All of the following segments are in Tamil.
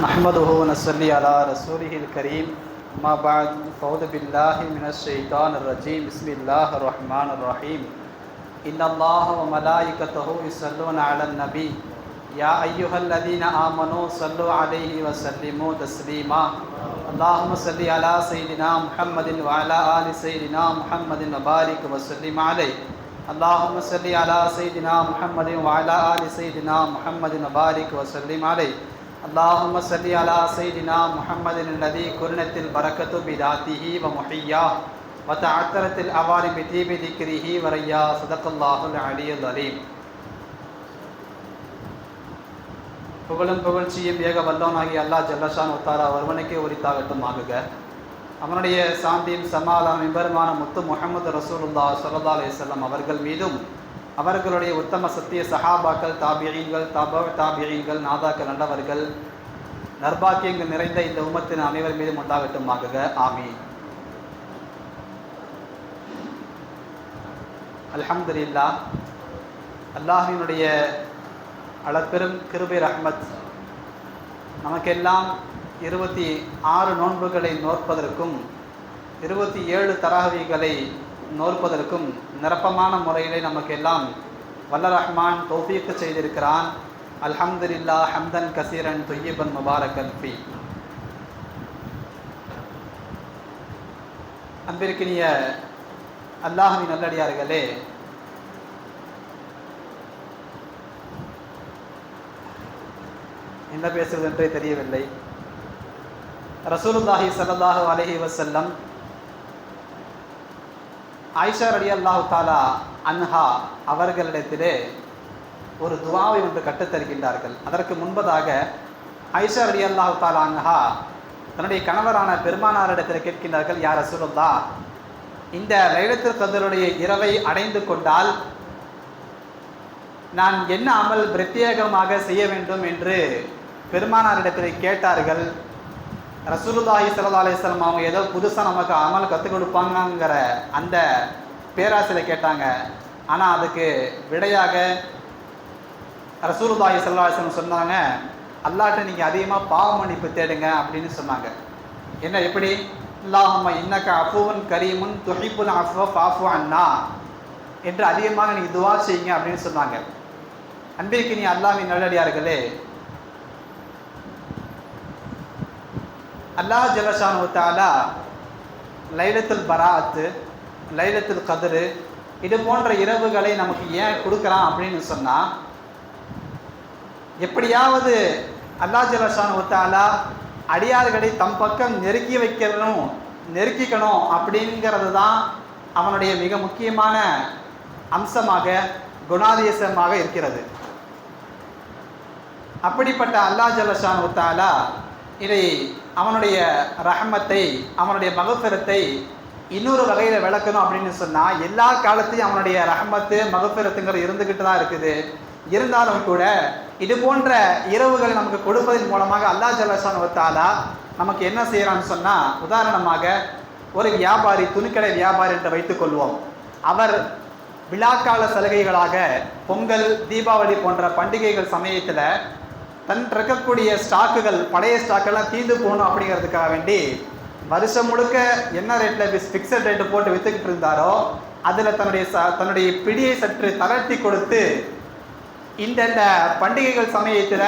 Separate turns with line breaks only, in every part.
نحمده ونصلي على رسوله الكريم. ما بعد فأعوذ بالله من الشيطان الرجيم. بسم الله الرحمن الرحيم. إن الله وملائكته يصلون على النبي. يا أيها الذين آمنوا صلوا عليه وسلموا تسليما. اللهم صل على سيدنا محمد وعلى آل سيدنا محمد وبارك وسلم عليه. اللهم صل على سيدنا محمد وعلى آل سيدنا محمد وبارك وسلم عليه. اللهم صل على سيدنا محمد الذي كرنت البركة بذاته ومحياه وتعثرت الأوارم بطيب ذكره وريا صدق الله العلي العليم புகழும் புகழ்ச்சியும் ஏக வல்லவனாகிய அல்லாஹ் ஜல்லஷான் உத்தாரா ஒருவனுக்கே உரித்தாகட்டும் ஆகுக அவனுடைய சாந்தியும் சமாதானம் எம்பெருமான முத்து முகமது ரசூலுல்லா சல்லா அலிசல்லாம் அவர்கள் மீதும் அவர்களுடைய உத்தம சத்திய சஹாபாக்கள் தாபியங்கள் தப தாபியங்கள் நாதாக்கள் நல்லவர்கள் நர்பாக்கியங்கள் நிறைந்த இந்த உமத்தின் அனைவர் மீதும் உண்டாகட்டும் ஆகுக ஆமீன். அல்ஹம்துலில்லா அல்லாஹினுடைய அளப்பெரும் கிருபை ரஹ்மத். நமக்கெல்லாம் இருபத்தி ஆறு நோன்புகளை நோற்பதற்கும் இருபத்தி ஏழு தராகவிகளை நோற்பதற்கும் நிரப்பமான முறையிலே நமக்கு எல்லாம் வல்ல ரஹ்மான் தௌஃபீக்கு செய்திருக்கிறான். அல்ஹம்துலில்லா ஹம்தன் கசீரன் தொய்யபன் முபாரக் அல்ஃபி அன்பிற்கினிய அல்லாஹின் நல்லடியார்களே என்ன பேசுவது என்றே தெரியவில்லை. ரசூலுல்லாஹி சல்லாஹூ அலஹி வசல்லம் ஆயிஷா அலி அல்லாஹு தாலா அன்ஹா அவர்களிடத்திலே ஒரு துவாவை ஒன்று கற்றுத்தருகின்றார்கள் அதற்கு முன்பதாக ஐஷா அலி அல்லாஹு தாலா அன்ஹா தன்னுடைய கணவரான பெருமானாரிடத்தில் கேட்கின்றார்கள் யார் ரசூலுல்லா இந்த லைலத்தில் கதருடைய இரவை அடைந்து கொண்டால் நான் என்ன அமல் பிரத்யேகமாக செய்ய வேண்டும்? என்று பெருமானாரிடத்தில் கேட்டார்கள். ரசூலுல்லாஹி சல்லா அலிஸ்லாம் அவங்க ஏதோ புதுசாக நமக்கு அமல் கற்றுக் கொடுப்பாங்கங்கிற அந்த பேராசையில் கேட்டாங்க. ஆனால் அதுக்கு விடையாக ரசூலுல்லாஹி சல்லா அலிஸ்லாம் சொன்னாங்க அல்லாட்ட நீங்கள் அதிகமாக பாவ மன்னிப்பு தேடுங்க அப்படின்னு சொன்னாங்க. என்ன எப்படி? இல்லாம இன்னக்க அஃபுவன் கரீமுன் துஹிப்புல் அஃபு ஆஃபு அண்ணா என்று அதிகமாக நீங்கள் துவா செய்யுங்க அப்படின்னு சொன்னாங்க. அன்பிற்கு நீ அல்லாவின் நல்லடியார்களே அல்லாஹ் ஜலஷானு தாலா லைலத்துல் பராத்து லைலத்துல் கதிரு இது போன்ற இரவுகளை நமக்கு ஏன் கொடுக்குறான் அப்படின்னு சொன்னால் எப்படியாவது அல்லாஹ் ஜலஷானு தாலா அடியார்களை தம் பக்கம் நெருக்கி வைக்கணும் நெருக்கிக்கணும் அப்படிங்கிறது தான் அவனுடைய மிக முக்கியமான அம்சமாக குணாதிசமாக இருக்கிறது. அப்படிப்பட்ட அல்லா ஜலஷான் ஒத்தாலா இதை அவனுடைய ரஹமத்தை அவனுடைய மகப்பிரத்தை இன்னொரு வகையில் விளக்கணும் அப்படின்னு சொன்னால் எல்லா காலத்தையும் அவனுடைய ரஹமத்து மகப்பிரத்துங்கிறது இருந்துக்கிட்டு தான் இருக்குது. இருந்தாலும் கூட இது போன்ற இரவுகளை நமக்கு கொடுப்பதன் மூலமாக அல்லா ஜலஷான் உத்தாலா நமக்கு என்ன செய்கிறான்னு சொன்னால் உதாரணமாக ஒரு வியாபாரி துணிக்கடை வியாபாரி என்று வைத்துக்கொள்வோம் அவர் விழாக்கால சலுகைகளாக பொங்கல் தீபாவளி போன்ற பண்டிகைகள் சமயத்தில் தன் இருக்கக்கூடிய ஸ்டாக்குகள் பழைய ஸ்டாக்கெல்லாம் தீர்ந்து போகணும் அப்படிங்கிறதுக்காக வேண்டி வருஷம் முழுக்க என்ன ரேட்டில் ஃபிக்ஸட் ரேட்டு போட்டு விற்றுக்கிட்டு இருந்தாரோ அதில் தன்னுடைய ச தன்னுடைய பிடியை சற்று தளர்த்தி கொடுத்து இந்தந்த பண்டிகைகள் சமயத்தில்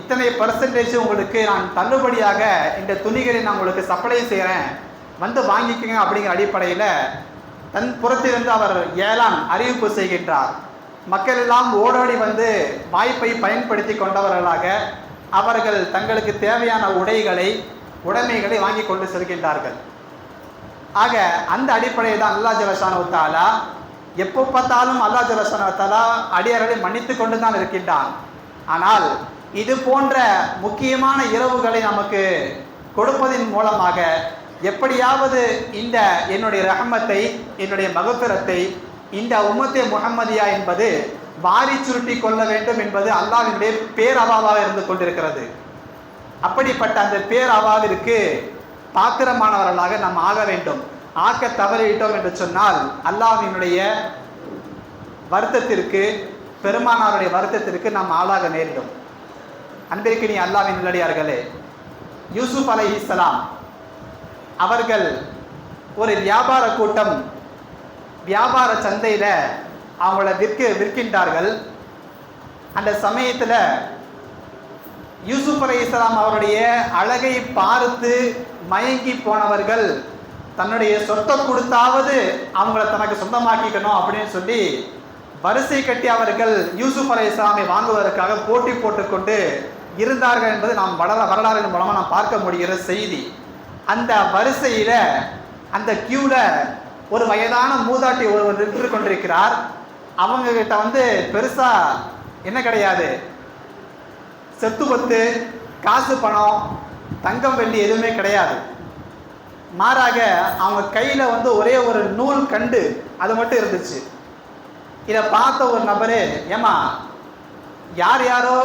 இத்தனை பர்சன்டேஜ் உங்களுக்கு நான் தள்ளுபடியாக இந்த துணிகளை நான் உங்களுக்கு சப்ளை செய்கிறேன் வந்து வாங்கிக்கோங்க அப்படிங்கிற அடிப்படையில் தன் புறத்திலிருந்து அவர் ஏழாம் அறிவிப்பு செய்கின்றார். மக்கள் எல்லாம் ஓடோடி வந்து வாய்ப்பை பயன்படுத்தி கொண்டவர்களாக அவர்கள் தங்களுக்கு தேவையான உடைகளை உடைமைகளை வாங்கி கொண்டு செல்கின்றார்கள். ஆக அந்த அடிப்படையில் தான் அல்லா ஜலசானவத்தாலா எப்போ பார்த்தாலும் அல்லா ஜலசானவத்தாலா அடியார்களை மன்னித்து கொண்டு தான் இருக்கின்றான். ஆனால் இது போன்ற முக்கியமான இரவுகளை நமக்கு கொடுப்பதன் மூலமாக எப்படியாவது இந்த என்னுடைய ரகமத்தை என்னுடைய மகப்பிரத்தை இந்த உம்மத்தே முகம்மதியா என்பது வாரி சுருட்டி கொள்ள வேண்டும் என்பது அல்லாவினுடைய பேரவாவாக இருந்து கொண்டிருக்கிறது. அப்படிப்பட்ட அந்த பேரவாவிற்கு பாத்திரமானவர்களாக நாம் ஆக வேண்டும். ஆக்க தவறிவிட்டோம் என்று சொன்னால் அல்லாவினுடைய வருத்தத்திற்கு பெருமானாருடைய வருத்தத்திற்கு நாம் ஆளாக நேரிடும். அன்பிற்கு நீ அல்லாவின் நல்லடியார்களே யூசுப் அலைஹிஸ்ஸலாம் அவர்கள் ஒரு வியாபார கூட்டம் வியாபார சந்தையில் அவங்கள விற்க விற்கின்றார்கள். அந்த சமயத்தில் யூசுப் அலை இஸ்லாம் அவருடைய அழகை பார்த்து மயங்கி போனவர்கள் தன்னுடைய சொத்தை கொடுத்தாவது அவங்கள தனக்கு சொந்தமாக்கிக்கணும் அப்படின்னு சொல்லி வரிசை கட்டி அவர்கள் யூசுப் அலை இஸ்லாமை வாங்குவதற்காக போட்டி போட்டுக்கொண்டு இருந்தார்கள் என்பது நாம் வளர வரலாறு மூலமாக நாம் பார்க்க முடிகிற செய்தி. அந்த வரிசையில் அந்த கியூவில் ஒரு வயதான மூதாட்டி ஒருவர் நின்று கொண்டிருக்கிறார். அவங்க கிட்ட வந்து பெருசா என்ன கிடையாது. செத்து பத்து காசு பணம் தங்கம் வெள்ளி எதுவுமே கிடையாது. மாறாக அவங்க கையில் வந்து ஒரே ஒரு நூல் கண்டு அது மட்டும் இருந்துச்சு. இதை பார்த்த ஒரு நபரே ஏமா யார் யாரோ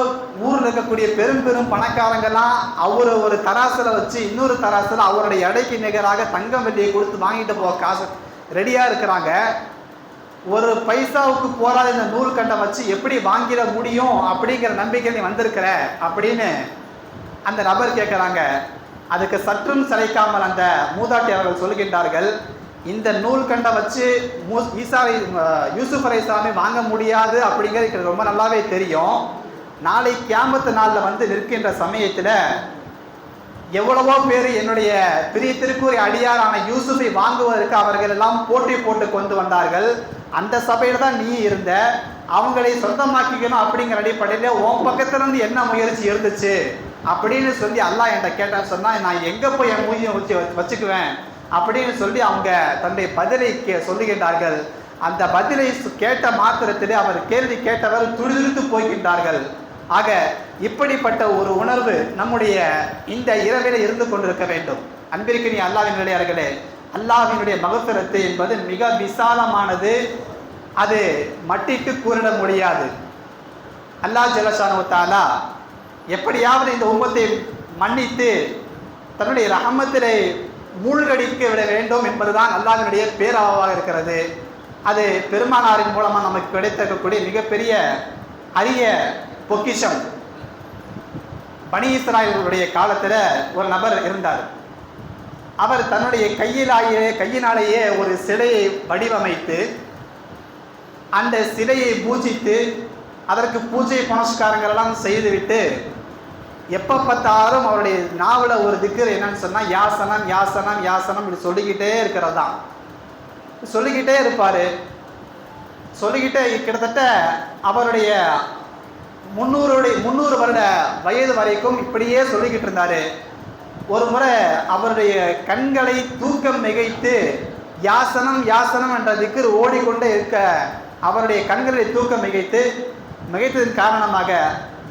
ஊரில் இருக்கக்கூடிய பெரும் பெரும் பணக்காரங்கெல்லாம் அவர் ஒரு தராசில் வச்சு இன்னொரு தராசில் அவருடைய எடைக்கு நிகராக தங்கம் வெள்ளியை கொடுத்து வாங்கிட்டு போக காசு ரெடியாக இருக்கிறாங்க. ஒரு பைசாவுக்கு போராத இந்த நூல் கண்டை வச்சு எப்படி வாங்கிட முடியும் அப்படிங்கிற நம்பிக்கை நீ வந்திருக்கிற அப்படின்னு அந்த நபர் கேட்குறாங்க அதுக்கு சற்றும் சிலைக்காமல் அந்த மூதாட்டி அவர்கள் சொல்கின்றார்கள் இந்த நூல் கண்டை வச்சு மூ ஈசா அலை- யூசுப் வாங்க முடியாது அப்படிங்கிறது எனக்கு ரொம்ப நல்லாவே தெரியும். நாளை கேமத்து நாளில் வந்து நிற்கின்ற சமயத்தில் எவ்வளவோ பேர் என்னுடைய பெரிய திருக்கூறி அடியாரான யூசுஃபை வாங்குவதற்கு அவர்கள் எல்லாம் போட்டி போட்டு கொண்டு வந்தார்கள். அந்த சபையில் தான் நீ இருந்த. அவங்களை சொந்தமாக்கிக்கணும் அப்படிங்கிற அடிப்படையில் உன் பக்கத்துலேருந்து என்ன முயற்சி இருந்துச்சு? அப்படின்னு சொல்லி அல்லாஹ் என்கிட்ட கேட்டான்னு சொன்னால் நான் எங்கே போய் என் மூஞ்சியை வச்சு வச்சுக்குவேன்? அப்படின்னு சொல்லி அவங்க தன்னுடைய பதிலை கே சொல்லுகின்றார்கள். அந்த பதிலை கேட்ட மாத்திரத்திலே அவர் கேள்வி கேட்டவர் துடிதுடித்து போகின்றார்கள் ஆக இப்படிப்பட்ட ஒரு உணர்வு நம்முடைய இந்த இரவில் இருந்து கொண்டிருக்க வேண்டும். அன்பிற்கு நீ அல்லாவின் நிலையார்களே அல்லாஹ்வினுடைய மகப்பிரத்து என்பது மிக விசாலமானது. அது மட்டிக்கு கூறிட முடியாது. அல்லாஹ் ஜலசானுவத்தாலா எப்படியாவது இந்த உம்மத்தை மன்னித்து தன்னுடைய ரஹமத்திலே மூழ்கடிக்க விட வேண்டும் என்பதுதான் அல்லாவினுடைய பேராவாக இருக்கிறது. அது பெருமானாரின் மூலமாக நமக்கு கிடைத்திருக்கக்கூடிய மிகப்பெரிய அரிய பொக்கிஷம். பனி இஸ்ராயல்களுடைய காலத்தில் ஒரு நபர் இருந்தார். அவர் தன்னுடைய கையிலாயே கையினாலேயே ஒரு சிலையை வடிவமைத்து அந்த சிலையை பூஜித்து அதற்கு பூஜை புனஸ்காரங்களெல்லாம் செய்துவிட்டு எப்போ பார்த்தாலும் அவருடைய நாவல ஒரு திக்கு என்னன்னு சொன்னால் யாசனம் யாசனம் யாசனம் இப்படி சொல்லிக்கிட்டே இருக்கிறது தான் சொல்லிக்கிட்டே இருப்பார். சொல்லிக்கிட்டே கிட்டத்தட்ட அவருடைய முந்நூறுடைய முந்நூறு வருட வயது வரைக்கும் இப்படியே சொல்லிக்கிட்டு இருந்தாரு. ஒரு முறை அவருடைய கண்களை தூக்கம் மிகைத்து யாசனம் யாசனம் என்ற திக்கர் ஓடிக்கொண்டே இருக்க அவருடைய கண்களை தூக்கம் மிகைத்து மிகைத்ததன் காரணமாக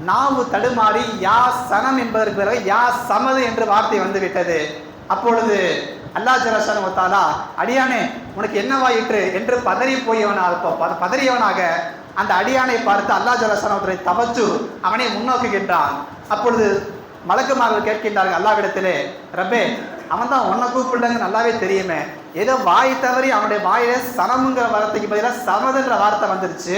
நாவு தடுமாறி யா சனம் என்பதற்கு பிறகு யா சமது என்று வார்த்தை வந்துவிட்டது. அப்பொழுது அல்லாஹ் ஜலசானு ஒத்தாலா அடியானே உனக்கு என்னவாயிற்று? என்று பதறி போயவனாக பதறியவனாக அந்த அடியானை பார்த்து அல்லா ஜலசானவத்தை தவச்சு அவனை முன்னோக்குகின்றான். அப்பொழுது மலக்குமார்கள் கேட்கின்றார்கள் அல்லாவிடத்திலே ரப்பே அவன் தான் உன்னை கூப்பிடுங்க நல்லாவே தெரியுமே. ஏதோ வாய் தவறி அவனுடைய வாயில சனமுங்கிற வார்த்தைக்கு பதிலாக சமதுன்ற வார்த்தை வந்துருச்சு.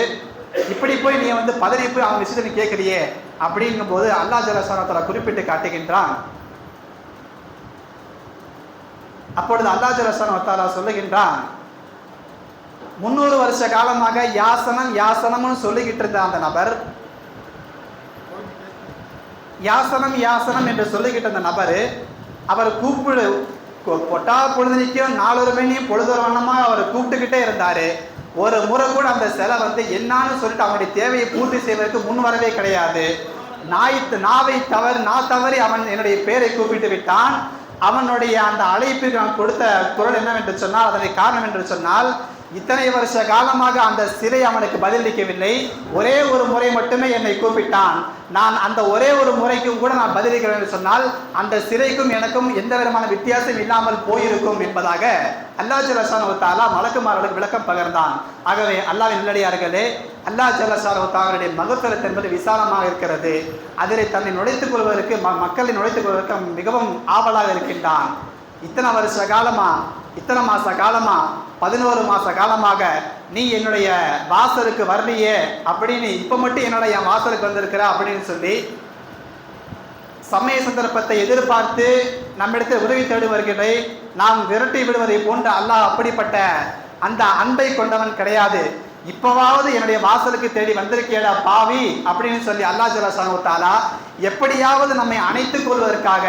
இப்படி போய் நீ வந்து பதறி போய் அவன் விஷயத்தை நீ கேட்கறியே அப்படிங்கும்போது அல்லாஹ் ஜலசானத்தோட குறிப்பிட்டு காட்டுகின்றான். அப்பொழுது அல்லா ஜலசான சொல்லுகின்றான் முன்னூறு வருஷ காலமாக யாசனம் யாசனம்னு சொல்லிக்கிட்டு இருந்த அந்த நபர் யாசனம் யாசனம் என்று சொல்லிக்கிட்டு இருந்த நபர் அவர் கூப்பிடு கொ- பொட்டா பொழுதுனிக்கும் நாலொரு மணியும் பொழுதொரு வண்ணமாக அவர் கூப்பிட்டுக்கிட்டே இருந்தார். ஒரு முறை கூட அந்த சிலை வந்து என்னான்னு சொல்லிட்டு அவனுடைய தேவையை பூர்த்தி செய்வதற்கு முன் வரவே கிடையாது. நாய் நாவை தவறு நான் தவறி அவன் என்னுடைய பேரை கூப்பிட்டு விட்டான். அவனுடைய அந்த அழைப்பிற்கு நான் கொடுத்த குரல் என்னவென்று சொன்னால் அதனை காரணம் என்று சொன்னால் இத்தனை வருஷ காலமாக அந்த சிலை அவனுக்கு பதிலளிக்கவில்லை ஒரே ஒரு முறை மட்டுமே என்னை கூப்பிட்டான். நான் அந்த ஒரே ஒரு முறைக்கும் கூட நான் பதிலளிக்கிறேன் என்று சொன்னால் அந்த சிலைக்கும் எனக்கும் எந்த விதமான வித்தியாசம் இல்லாமல் போயிருக்கும் என்பதாக அல்லாஹ் ஜலசான தாலா மலக்குமார்களுக்கு விளக்கம் பகர்ந்தான். ஆகவே அல்லாஹ் நல்லடியார்களே அல்லாஹ் ஜலசான தாங்களுடைய மகத்துவத் என்பது விசாலமாக இருக்கிறது. அதில் தன்னை நுழைத்துக் கொள்வதற்கு ம- மக்களை நுழைத்துக் கொள்வதற்கு மிகவும் ஆவலாக இருக்கின்றான். இத்தனை வருஷ காலமா இத்தனை மாச காலமா பதினோரு மாச காலமாக நீ என்னுடைய வாசலுக்கு வரலையே அப்படின்னு இப்போ மட்டும் என்னோட என் வாசலுக்கு வந்திருக்கிற அப்படின்னு சொல்லி சமய சந்தர்ப்பத்தை எதிர்பார்த்து நம்மிடத்தில் உதவி தேடுவர்களை நாம் விரட்டி விடுவதை போன்று அல்லாஹ் அப்படிப்பட்ட அந்த அன்பை கொண்டவன் கிடையாது. இப்பவாவது என்னுடைய வாசலுக்கு தேடி வந்திருக்கேடா பாவி அப்படின்னு சொல்லி அல்லாஹ் ஜலாசானு தாலா எப்படியாவது நம்மை அணைத்துக் கொள்வதற்காக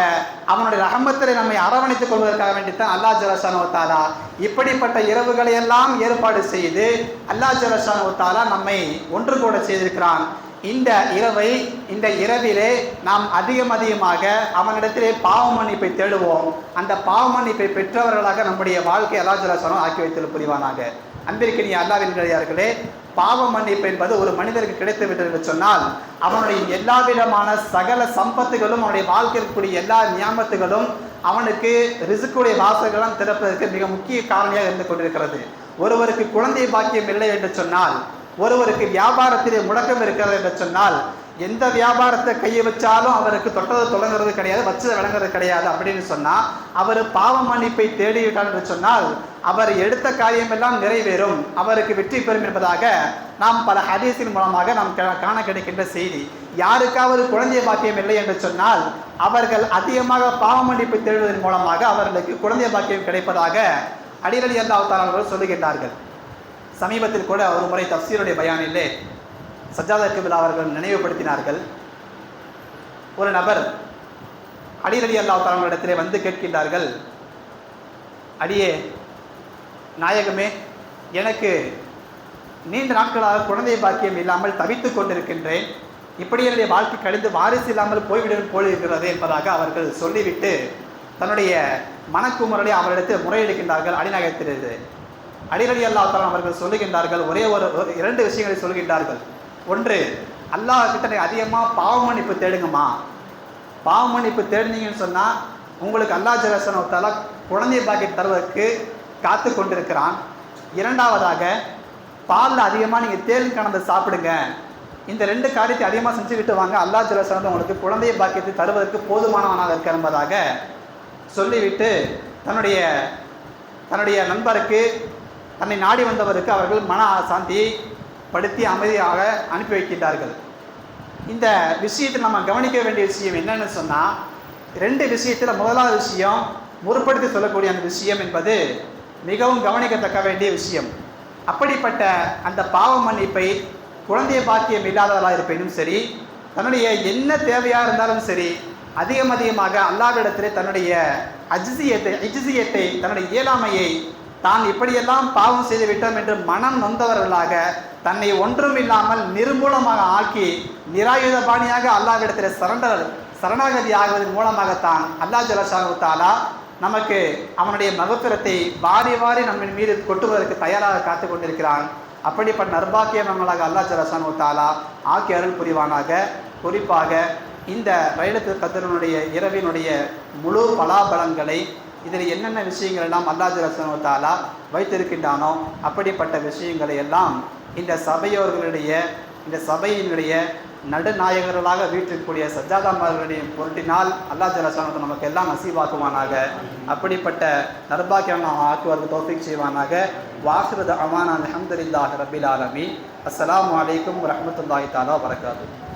அவனுடைய ரஹமத்திலே நம்மை அரவணைத்துக் கொள்வதற்காக வேண்டித்தான் அல்லாஹ் ஜலாசானு தாலா இப்படிப்பட்ட இரவுகளை எல்லாம் ஏற்பாடு செய்து அல்லாஹ் ஜலாசானு தாலா நம்மை ஒன்று கூட செய்திருக்கிறான். இந்த இரவை இந்த இரவிலே நாம் அதிகம் அதிகமாக அவனிடத்திலே பாவ மன்னிப்பை தேடுவோம். அந்த பாவ மன்னிப்பை பெற்றவர்களாக நம்முடைய வாழ்க்கை அல்லாஹ் ஆக்கி வைத்தல் புரிவானாக. அன்பிற்கினிய அல்லாவின் கிடையார்களே பாவ மன்னிப்பு என்பது ஒரு மனிதருக்கு கிடைத்து விட்டது என்று சொன்னால் அவனுடைய எல்லா விதமான சகல சம்பத்துகளும் அவனுடைய வாழ்க்கையில் இருக்கக்கூடிய எல்லா நியாமத்துகளும் அவனுக்கு ரிசுக்குடைய வாசல்களும் திறப்பதற்கு மிக முக்கிய காரணியாக இருந்து கொண்டிருக்கிறது. ஒருவருக்கு குழந்தை பாக்கியம் இல்லை என்று சொன்னால் ஒருவருக்கு வியாபாரத்திலே முடக்கம் இருக்கிறது என்று சொன்னால் எந்த வியாபாரத்தை கையை வச்சாலும் அவருக்கு தொட்டது தொடங்குறது கிடையாது வச்சது விளங்குறது கிடையாது அப்படின்னு சொன்னால் அவர் பாவ மன்னிப்பை தேடிவிட்டார் என்று சொன்னால் அவர் எடுத்த காரியமெல்லாம் நிறைவேறும். அவருக்கு வெற்றி பெறும் என்பதாக நாம் பல ஹதீஸின் மூலமாக நாம் காண கிடைக்கின்ற செய்தி. யாருக்காவது குழந்தை பாக்கியம் இல்லை என்று சொன்னால் அவர்கள் அதிகமாக பாவ மன்னிப்பு தேடுவதன் மூலமாக அவர்களுக்கு குழந்தை பாக்கியம் கிடைப்பதாக அடிரடி அல்லாவுத்தாரர்கள் சொல்லுகின்றார்கள். சமீபத்தில் கூட ஒரு முறை தப்சீருடைய பயானிலே சஜாத கிபில் அவர்கள் நினைவுபடுத்தினார்கள். ஒரு நபர் அடிரடி அல்லா தாலங்களிடத்திலே வந்து கேட்கின்றார்கள் அடியே நாயகமே எனக்கு நீண்ட நாட்களாக குழந்தை பாக்கியம் இல்லாமல் தவித்துக் கொண்டிருக்கின்றேன். இப்படி என்னுடைய வாழ்க்கை கழிந்து வாரிசு இல்லாமல் போய்விடும் போல் இருக்கிறது என்பதாக அவர்கள் சொல்லிவிட்டு தன்னுடைய மனக்குமுறலை அவரிடத்தில் முறையிடுகின்றார்கள் அடிநகத்திலிருந்து அடிரடி அல்லாஹ் தாலா அவர்கள் சொல்லுகின்றார்கள் ஒரே ஒரு ஒரு இரண்டு விஷயங்களை சொல்கின்றார்கள் ஒன்று அல்லாஹ் கிட்ட அதிகமாக பாவ மன்னிப்பு தேடுங்கம்மா. பாவ மன்னிப்பு தேடினீங்கன்னு சொன்னால் உங்களுக்கு அல்லாஹ் ஜலசனத்தால் குழந்தை பாக்கெட் தருவதற்கு காத்து கொண்டிருக்கிறான். இரண்டாவதாக பாலில் அதிகமாக நீங்கள் தேன் கலந்து சாப்பிடுங்க. இந்த ரெண்டு காரியத்தை அதிகமாக செஞ்சுக்கிட்டு வாங்க அல்லாஹ் ஜலசனம் உங்களுக்கு குழந்தை பாக்கியத்தை தருவதற்கு போதுமானவனாக இருக்க என்பதாக சொல்லிவிட்டு தன்னுடைய தன்னுடைய நண்பருக்கு தன்னை நாடி வந்தவருக்கு அவர்கள் மன சாந்தியை படுத்தி அமைதியாக அனுப்பி வைக்கின்றார்கள். இந்த விஷயத்தில் நம்ம கவனிக்க வேண்டிய விஷயம் என்னன்னு சொன்னால் ரெண்டு விஷயத்தில் முதலாவது விஷயம் முற்படுத்தி சொல்லக்கூடிய அந்த விஷயம் என்பது மிகவும் கவனிக்கத்தக்க வேண்டிய விஷயம். அப்படிப்பட்ட அந்த பாவ மன்னிப்பை குழந்தைய பாக்கியம் இல்லாதவர்களாக இருப்பினும் சரி தன்னுடைய என்ன தேவையாக இருந்தாலும் சரி அதிகம் அதிகமாக அல்லாவிடத்திலே தன்னுடைய அஜிசியத்தை அஜிசியத்தை தன்னுடைய இயலாமையை தான் இப்படியெல்லாம் பாவம் செய்து விட்டோம் என்று மனம் நொந்தவர்களாக தன்னை ஒன்றும் இல்லாமல் நிர்மூலமாக ஆக்கி நிராயுதபாணியாக அல்லாவிடத்தில் சரண்டர் சரணாகதி ஆகுவதன் மூலமாகத்தான் அல்லாஹ் ஜலஷானு தாலா நமக்கு அவனுடைய மகத்திரத்தை வாரி வாரி நம்மின் மீது கொட்டுவதற்கு தயாராக காத்து கொண்டிருக்கிறான். அப்படிப்பட்ட நர்பாக்கியமங்களாக அல்லாஹ் ஜலஷானு தாலா ஆக்கி அருள் புரிவானாக. குறிப்பாக இந்த ரயிலத்து கத்தனுடைய இரவினுடைய முழு பலாபலங்களை இதில் என்னென்ன விஷயங்கள் எல்லாம் அல்லாஹ் ஜலஷானு வைத்திருக்கின்றானோ அப்படிப்பட்ட விஷயங்களை எல்லாம் இந்த சபையோர்களுடைய இந்த சபையினுடைய நடுநாயகர்களாக வீட்டிற்குரிய சஜாதாமார்களுடைய பொருட்டினால் அல்லாஹ் ஜலசானத்தை நமக்கு எல்லாம் நசீவாக்குவானாக அப்படிப்பட்ட நர்பாக்கியம் ஆக்குவதற்கு தோஃபிக் செய்வானாக. வாசுரது அமான் அலமதுல்லாஹ் ரபில் ஆலமி அஸ்லாம் அலைக்கும் வரஹ்மத்துல்லாஹி தாலா வரகாத்து